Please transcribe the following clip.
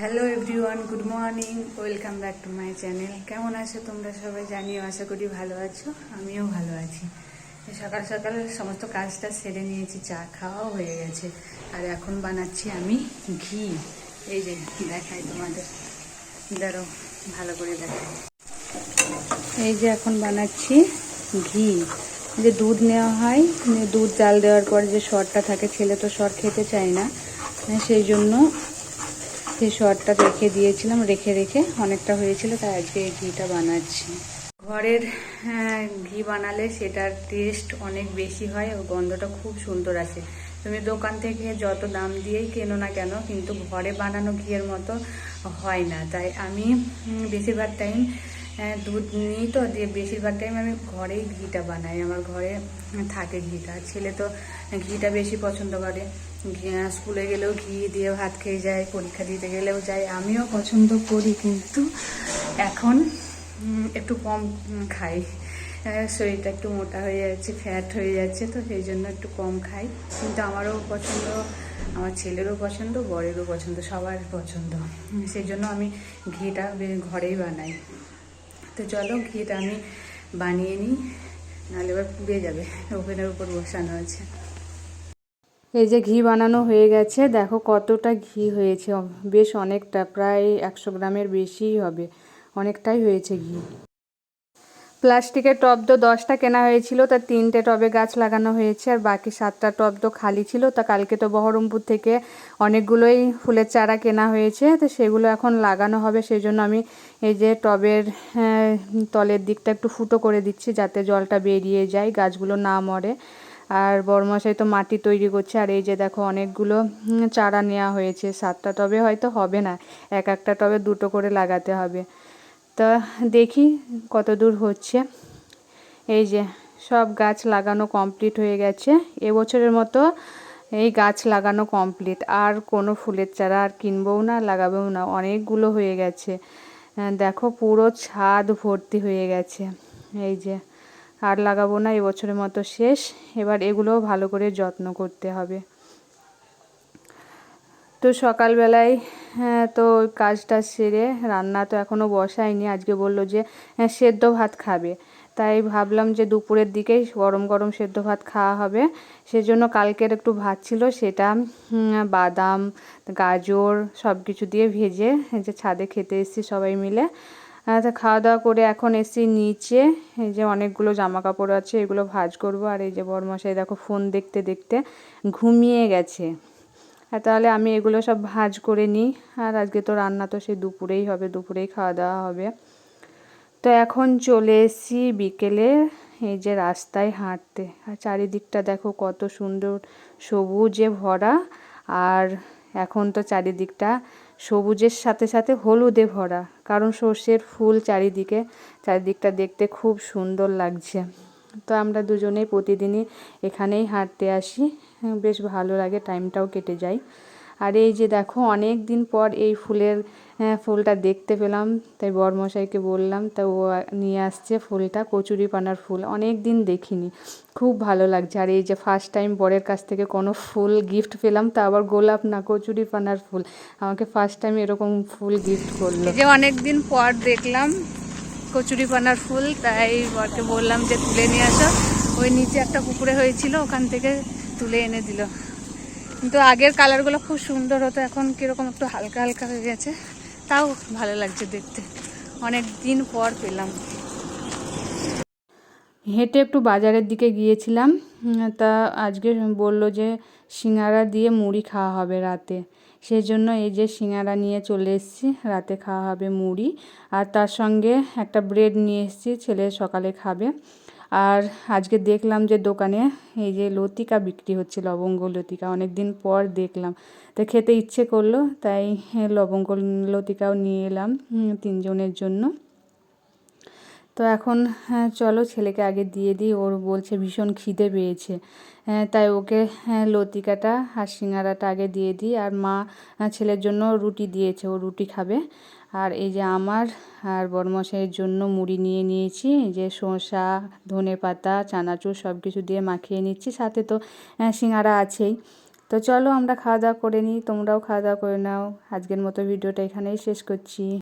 Hello everyone good morning welcome back to my channel কেমন আছো তোমরা সবাই? জানিও, আশা করি ভালো আছো। আমিও ভালো আছি। সকাল সকাল সমস্ত কাজটা সেরে নিয়েছি, চা খাওয়াও হয়ে গেছে। আর এখন বানাচ্ছি আমি ঘি। এই যে দেখাই তোমাদের। দাঁড়ো ভালো করে দেখাই। এই যে এখন বানাচ্ছি ঘি। যে দুধ নেওয়া হয়, দুধ জাল দেওয়ার পর যে সরটা থাকে, ছেলে তো সর খেতে চায় না। সেই জন্য সেই সরটা রেখে দিয়েছিলাম রেখে রেখে অনেকটা হয়েছিল তাই আজকে এই ঘিটা বানাচ্ছি। ঘরের হ্যাঁ, ঘি বানালে সেটার টেস্ট অনেক বেশি হয় ও গন্ধটা খুব সুন্দর আসে। তুমি দোকান থেকে যত দাম দিয়েই কেনো না কেন কিন্তু ঘরে বানানো ঘিয়ের মতো হয় না। তাই আমি বেশিরভাগ টাইম দুধ নিই তো দিয়ে বেশিরভাগ টাইম আমি ঘরেই ঘিটা বানাই। আমার ঘরে থাকে ঘিটা। ছেলে তো ঘিটা বেশি পছন্দ করে। স্কুলে গেলেও ঘি দিয়ে ভাত খেয়ে যায়, পরীক্ষা দিতে গেলেও যায়। আমিও পছন্দ করি, কিন্তু এখন একটু কম খাই। শরীরটা একটু মোটা হয়ে যাচ্ছে ফ্যাট হয়ে যাচ্ছে, তো সেই জন্য একটু কম খাই। কিন্তু আমারও পছন্দ, আমার ছেলেরও পছন্দ, বরেরও পছন্দ, সবার পছন্দ। সেই জন্য আমি ঘিটা ঘরেই বানাই। তো চলো, ঘিটা আমি বানিয়ে নিই, নাহলে এবার পুড়ে যাবে, ওভেনের উপর বসানো আছে। এই যে ঘি বানানো হয়ে গেছে দেখো কতটা ঘি হয়েছে। বেশ অনেকটা প্রায় একশো গ্রামের বেশিই হবে। অনেকটাই হয়েছে ঘি। প্লাস্টিকের টব তো দশটা কেনা হয়েছিল তা তিনটে টবে গাছ লাগানো হয়েছে আর বাকি সাতটা টব তো খালি ছিল। তা কালকে তো বহরমপুর থেকে অনেকগুলোই ফুলের চারা কেনা হয়েছে তো সেগুলো এখন লাগানো হবে। সেই জন্য আমি এই যে টবের হ্যাঁ, তলের দিকটা একটু ফুটো করে দিচ্ছি যাতে জলটা বেরিয়ে যায় গাছগুলো না মরে। আর বড়মশাই তো মাটি তৈরি করছে, আর এই যে দেখো অনেকগুলো চারা নেওয়া হয়েছে, সাতটা টবে হয়তো হবে না, এক একটা টবে দুটো করে লাগাতে হবে। তা দেখি কত দূর হচ্ছে। এই যে সব গাছ লাগানো কমপ্লিট হয়ে গেছে, এবছরের মতো এই গাছ লাগানো কমপ্লিট, আর কোনো ফুলের চারা আর কিনবও না, লাগাবেও না, অনেকগুলো হয়ে গেছে। দেখো পুরো ছাদ ভর্তি হয়ে গেছে। এই যে আর লাগাবো না এবছরের মতো শেষ। এবার এগুলোও ভালো করে যত্ন করতে হবে। তো সকালবেলায় হ্যাঁ তো কাজটা সেরে রান্না তো এখনও বসায়নি। আজকে বলল যে হ্যাঁ, সেদ্ধ ভাত খাবে। তাই ভাবলাম যে দুপুরের দিকেই গরম গরম সেদ্ধ ভাত খাওয়া হবে। সেজন্য কালকের একটু ভাত ছিল সেটা বাদাম গাজর সব কিছু দিয়ে ভেজে যে ছাদে খেতে এসেছি সবাই মিলে। তা খাওয়া দাওয়া করে এখন এসি নিচে। এই যে অনেকগুলো জামা কাপড় আছে, এগুলো ভাঁজ করব। আর এই যে বরমশাই, দেখো ফোন দেখতে দেখতে ঘুমিয়ে গেছে। আর তাহলে আমি এগুলো সব ভাজ করে নিই। আর আজকে তো রান্না তো সে দুপুরেই হবে, দুপুরেই খাওয়া দাওয়া হবে। তো এখন চলে এসেছি বিকেলে এই যে রাস্তায় হাঁটতে। আর চারিদিকটা দেখো কত সুন্দর সবুজে ভরা। আর এখন তো চারিদিকটা সবুজের সাথে সাথে হলুদে ভরা, কারণ সর্ষের ফুল চারিদিকে, চারিদিকটা দেখতে খুব সুন্দর লাগছে। তো আমরা দুজনেই প্রতিদিনই এখানেই হাঁটতে আসি। বেশ ভালো লাগে টাইমটাও কেটে যায়। আর এই যে দেখো অনেক দিন পর এই ফুলের হ্যাঁ, ফুলটা দেখতে পেলাম। তাই বরমশাইকে বললাম তা ও নিয়ে আসছে ফুলটা কচুরি পানার ফুল। অনেক দিন দেখিনি। খুব ভালো লাগছে। আর এই যে ফার্স্ট টাইম বরের কাছ থেকে কোনো ফুল গিফট পেলাম তা আবার গোলাপ না কচুরি পানার ফুল। আমাকে ফার্স্ট টাইম এরকম ফুল গিফট করল। যে অনেক দিন পর দেখলাম কচুরি পানার ফুল তাই বরকে বললাম যে তুলে নিয়ে আসো। ওই নিচে একটা পুকুরে হয়েছিল ওখান থেকে তুলে এনে দিল। কিন্তু আগের কালারগুলো খুব সুন্দর হতো, এখন কীরকম একটু হালকা হালকা হয়ে গেছে। তাও ভালো লাগছে দেখতে। অনেক দিন পর পেলাম। হেঁটে একটু বাজারের দিকে গিয়েছিলাম। তা আজকে বলল যে সিঙ্গারা দিয়ে মুড়ি খাওয়া হবে রাতে। সেই জন্য এই যে সিঙ্গারা নিয়ে চলে এসেছি, রাতে খাওয়া হবে মুড়ি। আর তার সঙ্গে একটা ব্রেড নিয়ে এসেছি, ছেলে সকালে খাবে। আর আজকে দেখলাম যে দোকানে এই যে লতিকা বিক্রি হচ্ছে, লবঙ্গ লতিকা। অনেক দিন পর দেখলাম। তো খেতে ইচ্ছে করল, তাই লবঙ্গ লতিকাও নিয়ে এলাম তিনজনের জন্য। তো এখন হ্যাঁ চলো ছেলেকে আগে দিয়ে দিই। ওর বলছে ভীষণ খিদে পেয়েছে। হ্যাঁ, তাই ওকে হ্যাঁ, লতিকাটা আর সিঙ্গারাটা আগে দিয়ে দিই। আর মা ছেলের জন্য রুটি দিয়েছে। ও রুটি খাবে। আর এই যে আমার আর বড়মশাইয়ের জন্য মুড়ি নিয়ে নিয়েছি। যে শসা ধনে পাতা চানাচুর সব কিছু দিয়ে মাখিয়ে নিচ্ছি। সাথে তো সিঙ্গারা আছেই। তো চলো আমরা খাওয়া দাওয়া করে নিই। তোমরাও খাওয়া দাওয়া করে নাও। আজকের মতো ভিডিওটা এখানেই শেষ করছি।